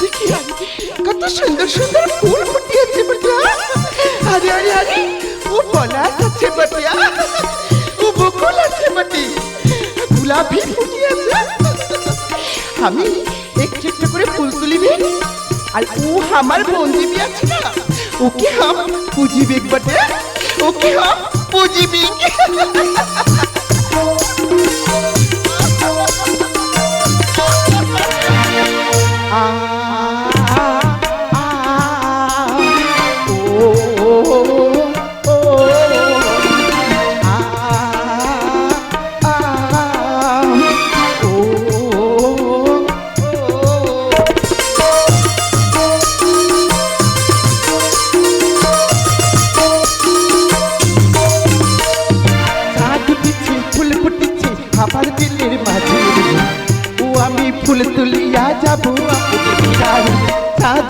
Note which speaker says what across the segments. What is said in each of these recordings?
Speaker 1: দেখি কত সুন্দর সুন্দর ফুল ফুটিয়েছে বেটিয়া আরে আরে আরে, ও পলাশ আছে বেটিয়া ও বকুল আছে বেটি। গোলাপি ফুটিয়েছে। আমি একটু একটু করে ফুল তুলিবি আর ও আমার বন্দিবি আছে না। ওকে হাম পুজিবিক বটে। ওকে হাম পুজিবিক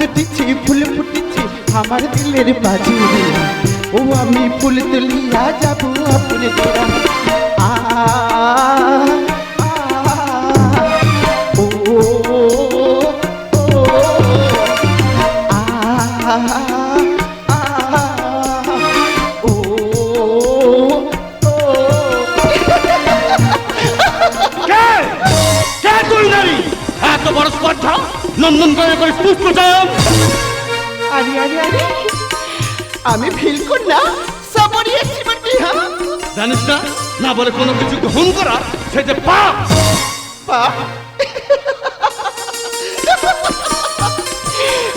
Speaker 1: উঠেছে ফুল ফুটেছে আমার দিলের বাজি ও আমি ফুল তুলিয়া যাব আপনি তোরা আ
Speaker 2: নন্দন করে করে পুষ্প চায়ন
Speaker 1: আরে আরে আরে আমি ফিল কর না সাবরিয়েছি বটি হ্যাঁ?
Speaker 2: জানিস না না বলে কোনো কিছু গ্রহণ করা সেটা পাপ।
Speaker 1: পাপ?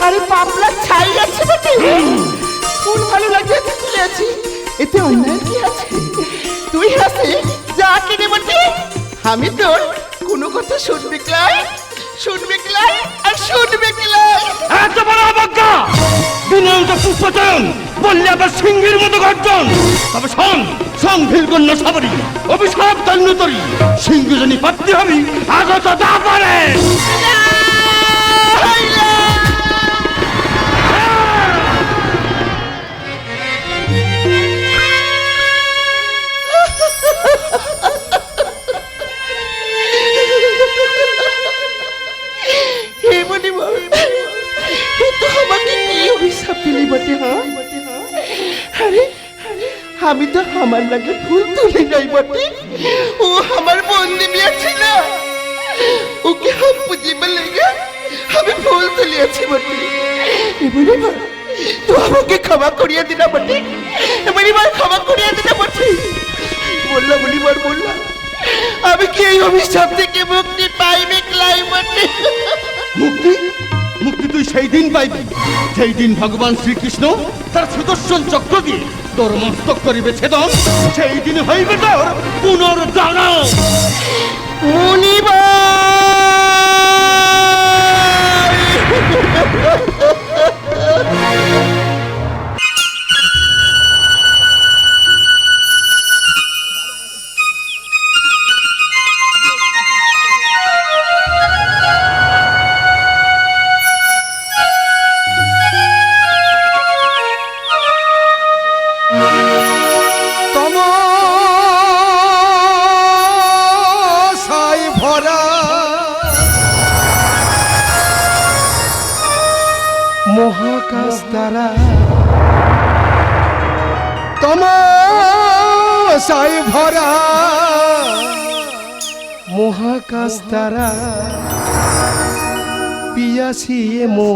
Speaker 1: আরে পাপলা ছাই আছে বটে। ফুল ভালো লাগিয়েছে তুলেছি এতে অন্যায় কি আছে? তুই হাসে যা কিনে বটে। আমি তোর কোনো কথা শুনবি ক্লাই শুনবি কিলাই আর শুনবে কিলাই
Speaker 2: এত বড় অবজ্ঞা বিনয়টা পুষ্পচয়ন বললে আবার সিংহের মতো গর্জন তবে শোন শোন ভিলগণ্য সবরি অভিশাপ দণ্ডতরি সিংহ জনী পাত্রী হবি আগত দা পারে
Speaker 1: আমি তো আমার লাগে ফুল তুলে যাই বটে। ও আমার বন্দি বিয়েছে না ওকে হাম পুজিবে লেগে আমি ফুল তুলিয়েছি বটে। এবারে তো আমাকে ক্ষমা করিয়া দিনা বটে। এবারে মা, ক্ষমা করিয়া দিনা বটে। বললাম বলিবার বললাম, আমি কি এই অভিশাপ থেকে মুক্তি পাইবে ক্লাই বটে?
Speaker 2: মুক্তি? মুক্তি তুই সেই দিন পাইবি। সেই দিন ভগবান শ্রীকৃষ্ণ তার সুদর্শন চক্র দিয়ে তোর মস্তক করিবে ছেদন। সেই দিন হইবে তোর পুনর্দান
Speaker 3: তম মহাকাশ তারা তম সাই ভরা। মহাকাশ তারা পিয়াসিয়ে মো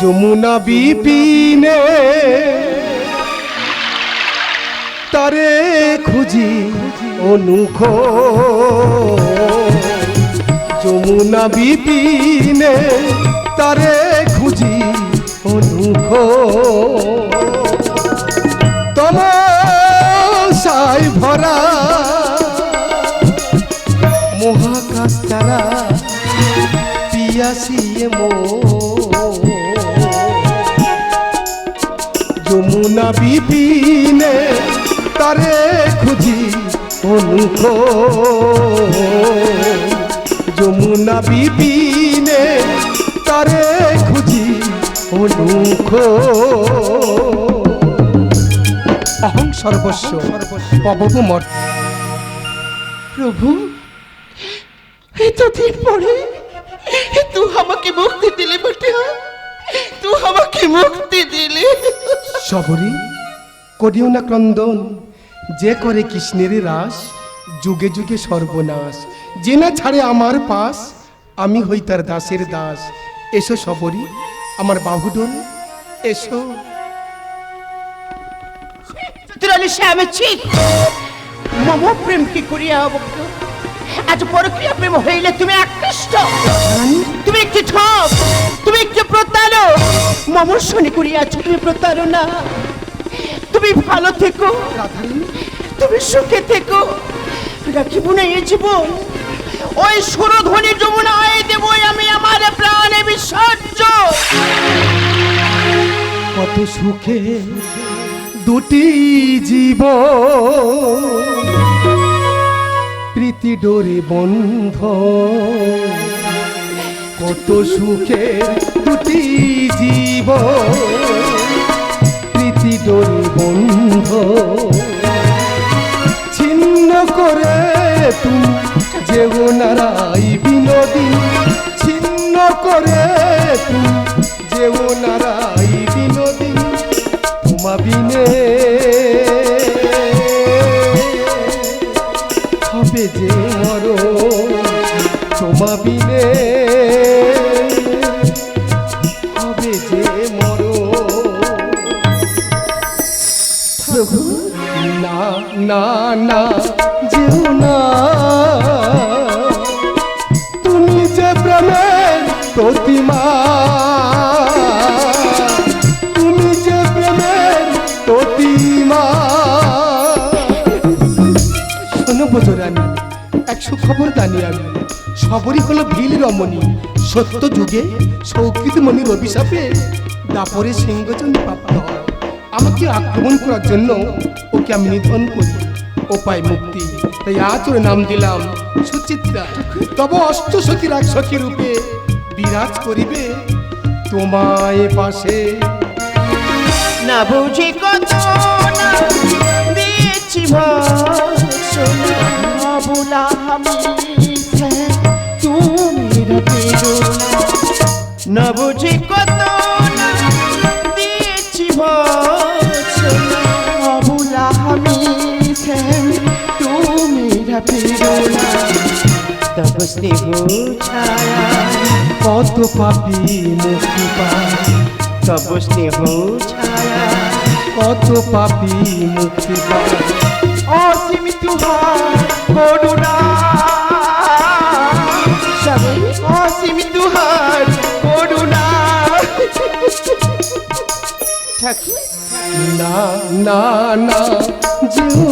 Speaker 3: যমুনা বিপিনে তারে খুঁজি। অনুখ যমুনা বিপিনে তারে খুঁজি অনুখ সাই ভরা মহাকাশ তারা পিয়াসিয়ে মো। যমুনা বিপিনে অনুখ যমুনা বিপিনে তারে খুঁজি অনুখ অহং সর্বস্ব পবমর
Speaker 1: প্রভু
Speaker 4: এতদিন পরে। তুই আমাকে মুক্তি দিলি বটে? তুই আমাকে মুক্তি দিলি।
Speaker 3: সবরি করিও না ক্রন্দন। যে করে কৃষ্ণের রাস যুগে যুগে সর্বনাশ। যে না ছাড়ে আমার পাশ আমি হই তার দাসের দাস। এসো সবরি আমার বাহুডোল এসো।
Speaker 1: মম প্রেম কি করিয়া অবক্ত আজ পরক্রিয়া প্রেম হইলে তুমি আকৃষ্ট। তুমি একটি ঠক তুমি একটি প্রতারক। মম শনি করিয়াছ তুমি প্রতারণা। তুমি ভালো থেকো। তুমি সুখে থেকো। রাখিব না এ জীবন। ওই সুরধ্বনি যমুনায় দেব আমি আমার প্রাণে বিসর্জন
Speaker 3: কত সুখে দুটি জীব প্রীতি ডোরে বন্ধ। কত সুখে দুটি জীব ডোরে বন্ধ। ছিন্ন করে তুমি যেও নারাই বিনোদিনী ছিন্ন করে তুমি যেও নারাই প্রভু না না না, যেও না। তুমি যে প্রেমের প্রতিমা, তুমি যে প্রেমের প্রতিমা। শোনো বোঝরানি এক সুখবর জানি আমি। সবরই হলো ভিল রমণী। সত্য যুগে সৌকৃত মণির অভিশাপে দাপরে সিংহজন প্রাপ্ত হয় আমাকে আক্রমণ করার জন্য ওকে আমি নিধন করি। ও পায় মুক্তি। তাই আজ ওর নাম দিলাম সুচিত্রা। তবে অষ্ট সখীর এক সখী রূপে বিরাজ করিবে তোমায় পাশে।
Speaker 1: না বুঝি কত না দিয়েছি না বুঝি কত স্নেহ ছায়া
Speaker 3: কত পাপি মুক্তি পায়।
Speaker 1: তব স্নেহ ছায়া
Speaker 3: কত পাপি মুক্তি পায়।
Speaker 1: অসীম তুহার অসীম তুহার
Speaker 3: না না না যেও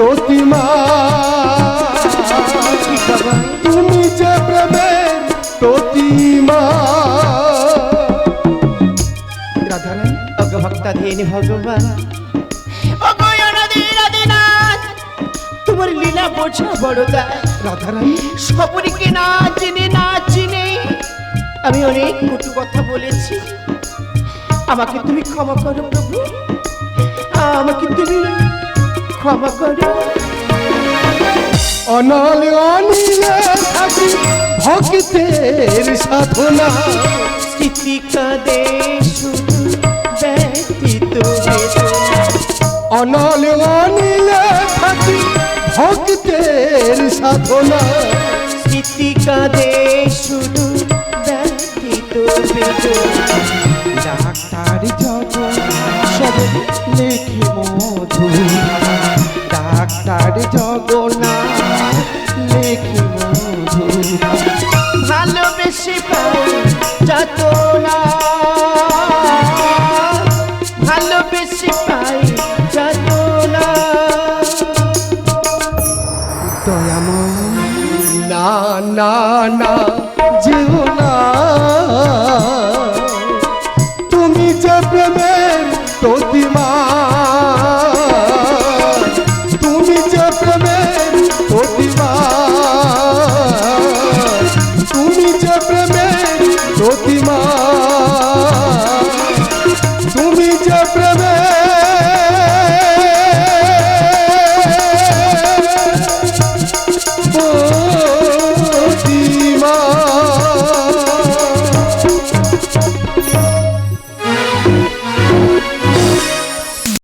Speaker 3: প্রতিমা তুমি যে প্রেমের প্রতিমা। রাধারানী
Speaker 1: অগ ভক্তাধীন ভগবান অগয়নাদিনাথ তোমার লীলা বোঝা বড় দায়।
Speaker 3: রাধারানী
Speaker 1: সপরিকে না চিনে না চিনে? আমি অনেক কটু কথা বলেছি। আমাকে তুমি ক্ষমা করো প্রভু। আমাকে তুমি ক্ষমা করো।
Speaker 3: অনল অনিলে থাকি ভক্তের সাধনা।
Speaker 1: স্মৃতি কাঁদে ব্যতীত
Speaker 3: অনল অনিলে থাকি ভক্তের সাধনা।
Speaker 1: স্মৃতি কাঁদে শুধু ব্যতীত বেদনা ডাক্তার জগ সব লেখে মধু ডাক্তার জগনা লেখে মধু। ভালোবেসে যত না ভালোবেসে পাই যত না
Speaker 3: দয়াময়, না না না যেও